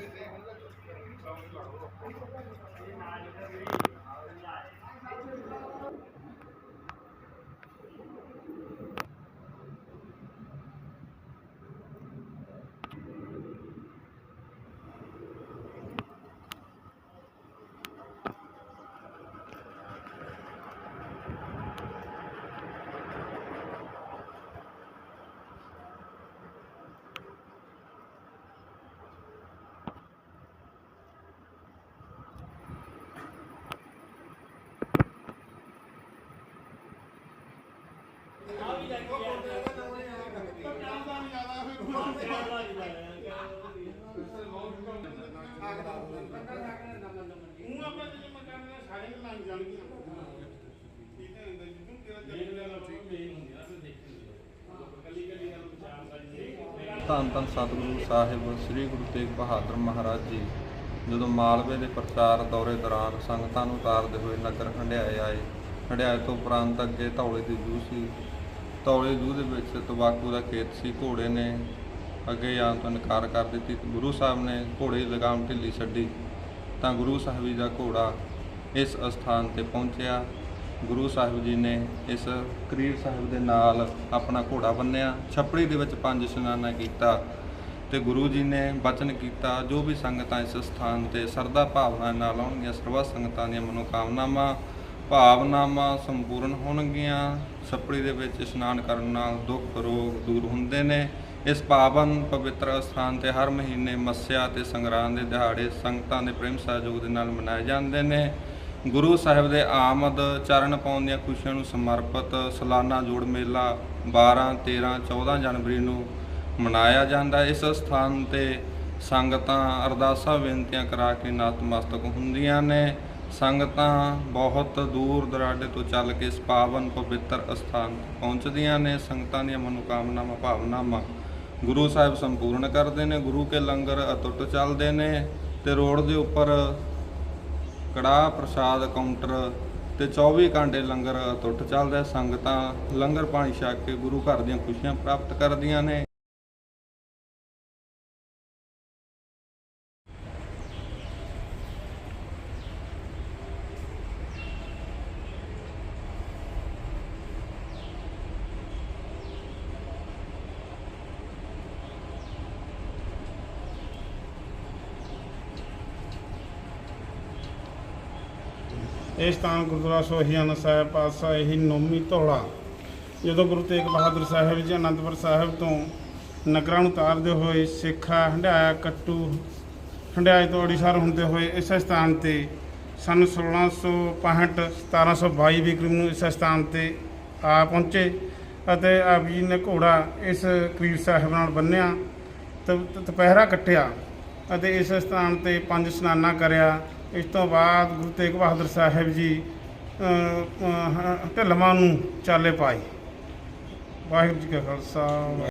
Thank you. ਧੰਨ ਧੰਨ ਸਤਿਗੁਰੂ ਸਾਹਿਬ, ਸ੍ਰੀ ਗੁਰੂ ਤੇਗ ਬਹਾਦਰ ਮਹਾਰਾਜ ਜੀ। ਜਦੋਂ ਮਾਲਵੇ ਦੇ ਪ੍ਰਚਾਰ ਦੌਰੇ ਦੌਰਾਨ ਸੰਗਤਾਂ ਨੂੰ ਉਤਾਰਦੇ ਹੋਏ ਨਗਰ ਹੰਡਿਆਏ ਆਏ ਹੜਿਆਏ ਤੋਂ ਉਪਰੰਤ ਅੱਗੇ ਧੌਲੇ ਦੀ ਜੂ ਸੀ। ਧੌਲੇ ਜੂ ਦੇ ਵਿੱਚ ਤੰਬਾਕੂ ਦਾ ਖੇਤ ਸੀ, ਘੋੜੇ ਨੇ ਅੱਗੇ ਜਾਣ ਤੋਂ ਇਨਕਾਰ ਕਰ ਦਿੱਤੀ ਗੁਰੂ ਸਾਹਿਬ ਨੇ ਘੋੜੇ ਦੀ ਲਗਾਮ ਢਿੱਲੀ ਛੱਡੀ। ਤਾਂ ਗੁਰੂ ਸਾਹਿਬ ਜੀ ਦਾ ਘੋੜਾ ਇਸ ਅਸਥਾਨ ਤੇ ਪਹੁੰਚਿਆ। ਗੁਰੂ ਸਾਹਿਬ ਜੀ ਨੇ ਇਸ ਕਰੀਰ ਸਾਹਿਬ ਦੇ ਨਾਲ ਆਪਣਾ ਘੋੜਾ ਬੰਨਿਆ। ਛੱਪੜੀ ਦੇ ਵਿੱਚ ਪੰਜ ਇਸ਼ਨਾਨਾ ਕੀਤਾ ਤੇ ਗੁਰੂ ਜੀ ਨੇ ਬਚਨ ਕੀਤਾ, ਜੋ ਵੀ ਸੰਗਤਾਂ ਇਸ ਸਥਾਨ ਤੇ ਸਰਦਾ ਭਾਵਨਾ ਨਾਲ ਆਉਣਗੀਆਂ ਸਰਵਾ ਸੰਗਤਾਂ ਦੀਆਂ ਮਨੋਕਾਮਨਾਵਾਂ ਭਾਵਨਾਵਾਂ ਸੰਪੂਰਨ ਹੋਣਗੀਆਂ। ਛੱਪੜੀ ਦੇ ਵਿੱਚ ਇਸ਼ਨਾਨ ਕਰਨ ਨਾਲ ਦੁੱਖ ਰੋਗ ਦੂਰ ਹੁੰਦੇ ਨੇ। ਇਸ ਪਾਵਨ ਪਵਿੱਤਰ ਸਥਾਨ ਤੇ ਹਰ ਮਹੀਨੇ ਮੱਸਿਆ ਤੇ ਸੰਗਰਾਂਦ ਦੇ ਦਿਹਾੜੇ ਸੰਗਤਾਂ ਦੇ ਪ੍ਰੇਮ ਸਹਿਯੋਗ ਦੇ ਨਾਲ ਮਨਾਏ ਜਾਂਦੇ ਨੇ। ਗੁਰੂ ਸਾਹਿਬ ਦੇ ਆਮਦ, ਚਰਨ ਪਾਉਣ ਦੀਆਂ ਖੁਸ਼ੀਆਂ ਨੂੰ ਸਮਰਪਿਤ ਸਾਲਾਨਾ ਜੋੜ ਮੇਲਾ 12 13 14 ਜਨਵਰੀ ਨੂੰ ਮਨਾਇਆ ਜਾਂਦਾ। ਇਸ ਸਥਾਨ ਤੇ ਸੰਗਤਾਂ ਅਰਦਾਸਾਂ, ਬੇਨਤੀਆਂ ਕਰਾ ਕੇ ਨਤਮਸਤਕ ਹੁੰਦੀਆਂ ਨੇ। ਸੰਗਤਾਂ ਬਹੁਤ ਦੂਰ ਦਰਾਡੇ ਤੋਂ ਚੱਲ ਕੇ ਇਸ ਪਾਵਨ ਪਵਿੱਤਰ ਅਸਥਾਨ ਪਹੁੰਚਦੀਆਂ ਨੇ। ਸੰਗਤਾਂ ਦੀਆਂ ਮਨੋਕਾਮਨਾਵਾਂ, ਭਾਵਨਾਵਾਂ ਗੁਰੂ ਸਾਹਿਬ ਸੰਪੂਰਨ ਕਰਦੇ ਨੇ। ਗੁਰੂ ਕੇ ਲੰਗਰ ਅਟੁੱਟ ਚੱਲਦੇ ਨੇ ਤੇ ਰੋਡ ਦੇ ਉੱਪਰ ਕੜਾਹ ਪ੍ਰਸਾਦ ਕਾਊਂਟਰ ਤੇ 24 ਘੰਟੇ ਲੰਗਰ ਅਟੁੱਟ ਚੱਲਦਾ ਸੰਗਤਾਂ ਲੰਗਰ ਪਾਣੀ ਛਕ ਕੇ ਗੁਰੂ ਘਰ ਦੀਆਂ ਖੁਸ਼ੀਆਂ ਪ੍ਰਾਪਤ ਕਰਦੀਆਂ ਨੇ। ਇਹ ਸਥਾਨ ਗੁਰਦੁਆਰਾ ਸੋਹੀਆਨਾ ਸਾਹਿਬ ਪਾਸਾ ਇਹੀ ਨੌਮੀ ਧੌਲਾ। ਜਦੋਂ ਗੁਰੂ ਤੇਗ ਬਹਾਦਰ ਸਾਹਿਬ ਜੀ ਅਨੰਦਪੁਰ ਸਾਹਿਬ ਤੋਂ ਨਗਰਾਂ ਨੂੰ ਉਤਾਰਦੇ ਹੋਏ ਸਿੱਖਾ ਹੰਡਾਇਆ ਕੱਟੂ ਹੰਡਾਏ ਤੋਂ ਅੜੀਸਰ ਹੁੰਦੇ ਹੋਏ ਇਸ ਸਥਾਨ ਤੇ ਸਨ 1665 1722 ਵਿਕਰਮ ਨੂੰ ਇਸ ਸਥਾਨ ਤੇ ਆ ਪਹੁੰਚੇ ਅਤੇ ਆਪ ਜੀ ਨੇ ਘੋੜਾ ਇਸ ਕਰੀਰ ਸਾਹਿਬ ਨਾਲ ਬੰਨਿਆ, ਤ- ਦੁਪਹਿਰਾ ਕੱਟਿਆ ਅਤੇ ਇਸ ਸਥਾਨ ਤੇ ਪੰਜ ਇਸ਼ਨਾਨਾ ਕਰਿਆ। ਇਸ ਤੋਂ ਬਾਅਦ ਗੁਰੂ ਤੇਗ ਬਹਾਦਰ ਸਾਹਿਬ ਜੀ ਢਿੱਲਵਾਂ ਨੂੰ ਚਾਲੇ ਪਾਏ। ਵਾਹਿਗੁਰੂ ਜੀ ਕਾ ਖਾਲਸਾ